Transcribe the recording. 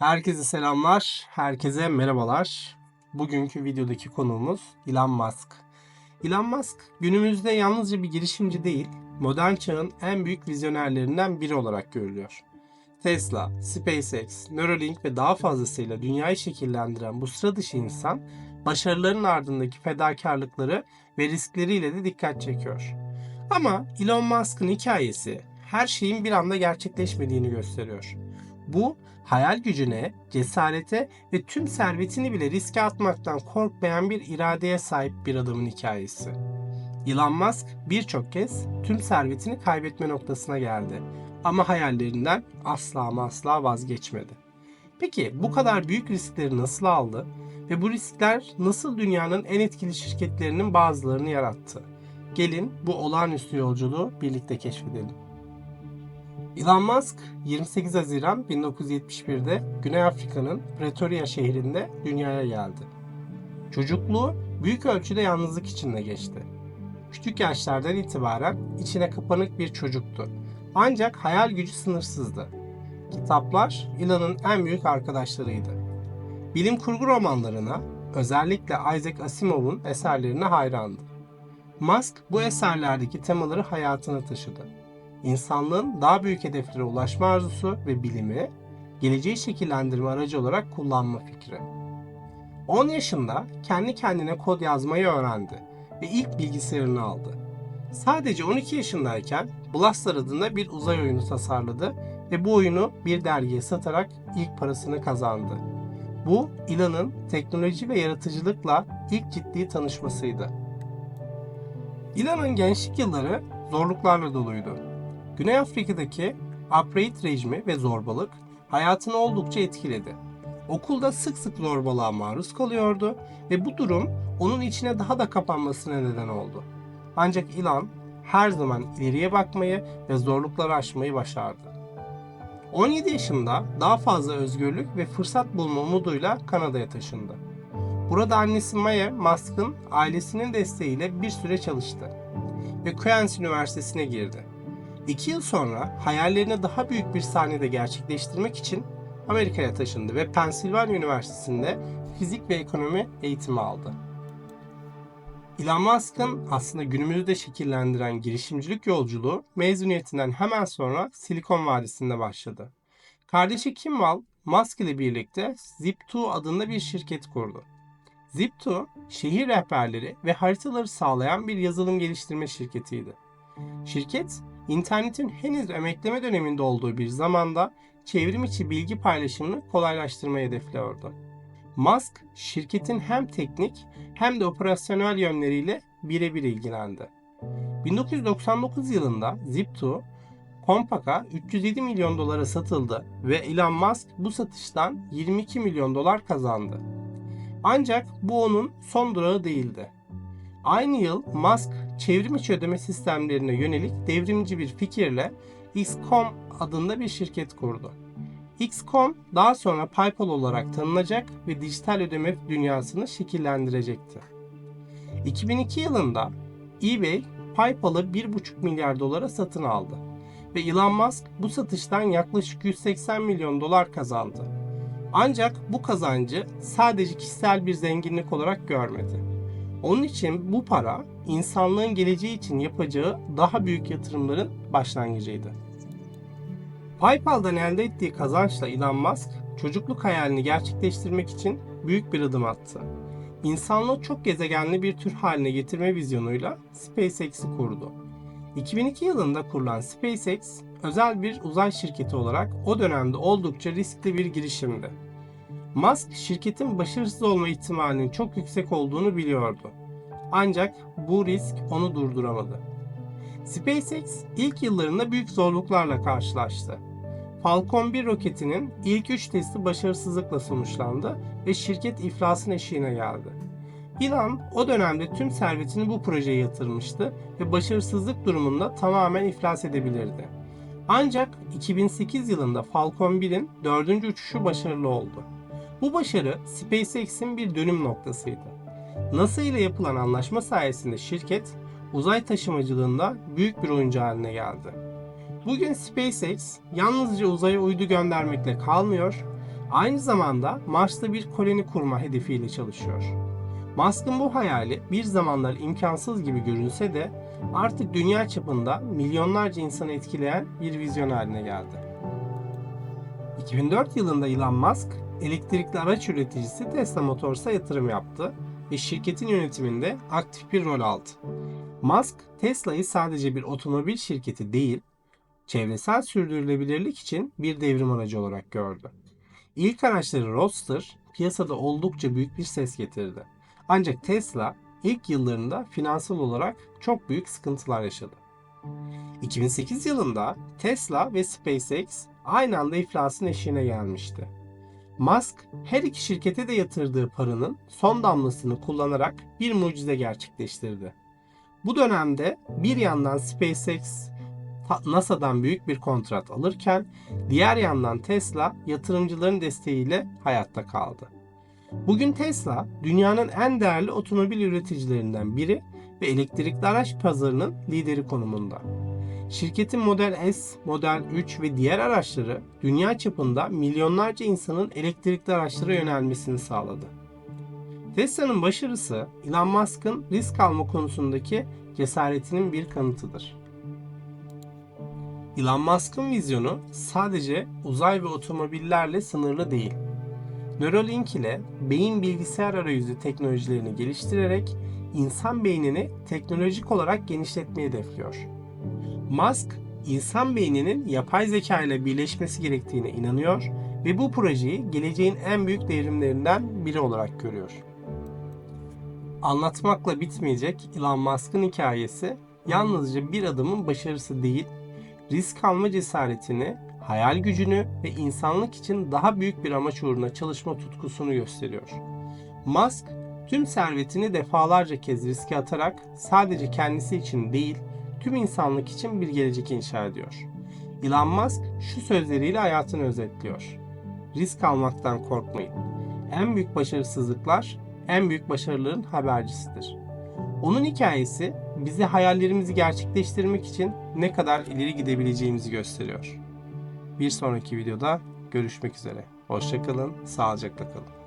Herkese selamlar, herkese merhabalar. Bugünkü videodaki konuğumuz Elon Musk. Elon Musk günümüzde yalnızca bir girişimci değil, modern çağın en büyük vizyonerlerinden biri olarak görülüyor. Tesla, SpaceX, Neuralink ve daha fazlasıyla dünyayı şekillendiren bu sıra dışı insan, başarıların ardındaki fedakarlıkları ve riskleriyle de dikkat çekiyor. Ama Elon Musk'ın hikayesi her şeyin bir anda gerçekleşmediğini gösteriyor. Bu hayal gücüne, cesarete ve tüm servetini bile riske atmaktan korkmayan bir iradeye sahip bir adamın hikayesi. Elon Musk birçok kez tüm servetini kaybetme noktasına geldi ama hayallerinden asla ama asla vazgeçmedi. Peki bu kadar büyük riskleri nasıl aldı ve bu riskler nasıl dünyanın en etkili şirketlerinin bazılarını yarattı? Gelin bu olağanüstü yolculuğu birlikte keşfedelim. Elon Musk 28 Haziran 1971'de Güney Afrika'nın Pretoria şehrinde dünyaya geldi. Çocukluğu büyük ölçüde yalnızlık içinde geçti. Küçük yaşlardan itibaren içine kapanık bir çocuktu. Ancak hayal gücü sınırsızdı. Kitaplar Elon'un en büyük arkadaşlarıydı. Bilim kurgu romanlarına, özellikle Isaac Asimov'un eserlerine hayrandı. Musk bu eserlerdeki temaları hayatına taşıdı insanlığın daha büyük hedeflere ulaşma arzusu ve bilimi geleceği şekillendirme aracı olarak kullanma fikri. 10 yaşında kendi kendine kod yazmayı öğrendi ve ilk bilgisayarını aldı. Sadece 12 yaşındayken Blaster adında bir uzay oyunu tasarladı ve bu oyunu bir dergiye satarak ilk parasını kazandı. Bu Elon'un teknoloji ve yaratıcılıkla ilk ciddi tanışmasıydı. Elon'un gençlik yılları zorluklarla doluydu. Güney Afrika'daki apartheid rejimi ve zorbalık hayatını oldukça etkiledi. Okulda sık sık zorbalığa maruz kalıyordu ve bu durum onun içine daha da kapanmasına neden oldu. Ancak Elon her zaman ileriye bakmayı ve zorlukları aşmayı başardı. 17 yaşında daha fazla özgürlük ve fırsat bulma umuduyla Kanada'ya taşındı. Burada annesi Maya Musk'ın ailesinin desteğiyle bir süre çalıştı ve Queen's Üniversitesi'ne girdi. İki yıl sonra hayallerini daha büyük bir sahnede gerçekleştirmek için Amerika'ya taşındı ve Pennsylvania Üniversitesi'nde fizik ve ekonomi eğitimi aldı. Elon Musk'ın aslında günümüzde şekillendiren girişimcilik yolculuğu mezuniyetinden hemen sonra Silikon Vadisi'nde başladı. Kardeşi Kimball, Musk ile birlikte Zip2 adında bir şirket kurdu. Zip2, şehir rehberleri ve haritaları sağlayan bir yazılım geliştirme şirketiydi. Şirket, İnternetin henüz emekleme döneminde olduğu bir zamanda çevrim içi bilgi paylaşımını kolaylaştırmayı hedefliyordu. Musk, şirketin hem teknik hem de operasyonel yönleriyle birebir ilgilendi. 1999 yılında Zip2, Compaq'a 307 milyon dolara satıldı ve Elon Musk bu satıştan 22 milyon dolar kazandı. Ancak bu onun son durağı değildi. Aynı yıl Musk çevrim içi ödeme sistemlerine yönelik devrimci bir fikirle XCOM adında bir şirket kurdu. XCOM daha sonra PayPal olarak tanınacak ve dijital ödeme dünyasını şekillendirecekti. 2002 yılında eBay PayPal'ı 1,5 milyar dolara satın aldı ve Elon Musk bu satıştan yaklaşık 180 milyon dolar kazandı. Ancak bu kazancı sadece kişisel bir zenginlik olarak görmedi. Onun için bu para insanlığın geleceği için yapacağı daha büyük yatırımların başlangıcıydı. PayPal'dan elde ettiği kazançla Elon Musk çocukluk hayalini gerçekleştirmek için büyük bir adım attı. İnsanlığı çok gezegenli bir tür haline getirme vizyonuyla SpaceX'i kurdu. 2002 yılında kurulan SpaceX, özel bir uzay şirketi olarak o dönemde oldukça riskli bir girişimdi. Musk şirketin başarısız olma ihtimalinin çok yüksek olduğunu biliyordu. Ancak bu risk onu durduramadı. SpaceX ilk yıllarında büyük zorluklarla karşılaştı. Falcon 1 roketinin ilk 3 testi başarısızlıkla sonuçlandı ve şirket iflasın eşiğine geldi. Elon o dönemde tüm servetini bu projeye yatırmıştı ve başarısızlık durumunda tamamen iflas edebilirdi. Ancak 2008 yılında Falcon 1'in dördüncü uçuşu başarılı oldu. Bu başarı SpaceX'in bir dönüm noktasıydı. NASA ile yapılan anlaşma sayesinde şirket uzay taşımacılığında büyük bir oyuncu haline geldi. Bugün SpaceX yalnızca uzaya uydu göndermekle kalmıyor, Aynı zamanda Mars'ta bir koloni kurma hedefiyle çalışıyor. Musk'ın bu hayali bir zamanlar imkansız gibi görünse de artık dünya çapında milyonlarca insanı etkileyen bir vizyon haline geldi. 2004 yılında Elon Musk, elektrikli araç üreticisi Tesla Motors'a yatırım yaptı ve şirketin yönetiminde aktif bir rol aldı. Musk, Tesla'yı sadece bir otomobil şirketi değil, çevresel sürdürülebilirlik için bir devrim aracı olarak gördü. İlk araçları Roadster piyasada oldukça büyük bir ses getirdi. Ancak Tesla ilk yıllarında finansal olarak çok büyük sıkıntılar yaşadı. 2008 yılında Tesla ve SpaceX aynı anda iflasın eşiğine gelmişti. Musk her iki şirkete de yatırdığı paranın son damlasını kullanarak bir mucize gerçekleştirdi. Bu dönemde bir yandan SpaceX NASA'dan büyük bir kontrat alırken diğer yandan Tesla yatırımcıların desteğiyle hayatta kaldı. Bugün Tesla dünyanın en değerli otomobil üreticilerinden biri ve elektrikli araç pazarının lideri konumunda. Şirketin Model S, Model 3 ve diğer araçları dünya çapında milyonlarca insanın elektrikli araçlara yönelmesini sağladı. Tesla'nın başarısı Elon Musk'ın risk alma konusundaki cesaretinin bir kanıtıdır. Elon Musk'ın vizyonu sadece uzay ve otomobillerle sınırlı değil. Neuralink ile beyin bilgisayar arayüzü teknolojilerini geliştirerek insan beynini teknolojik olarak genişletmeyi hedefliyor. Musk, insan beyninin yapay zeka ile birleşmesi gerektiğine inanıyor ve bu projeyi geleceğin en büyük devrimlerinden biri olarak görüyor. Anlatmakla bitmeyecek Elon Musk'ın hikayesi yalnızca bir adamın başarısı değil, risk alma cesaretini, hayal gücünü ve insanlık için daha büyük bir amaç uğruna çalışma tutkusunu gösteriyor. Musk, tüm servetini defalarca kez riske atarak sadece kendisi için değil, tüm insanlık için bir gelecek inşa ediyor. Elon Musk şu sözleriyle hayatını özetliyor. Risk almaktan korkmayın. En büyük başarısızlıklar, en büyük başarıların habercisidir. Onun hikayesi bize hayallerimizi gerçekleştirmek için ne kadar ileri gidebileceğimizi gösteriyor. Bir sonraki videoda görüşmek üzere. Hoşçakalın, sağlıcakla kalın.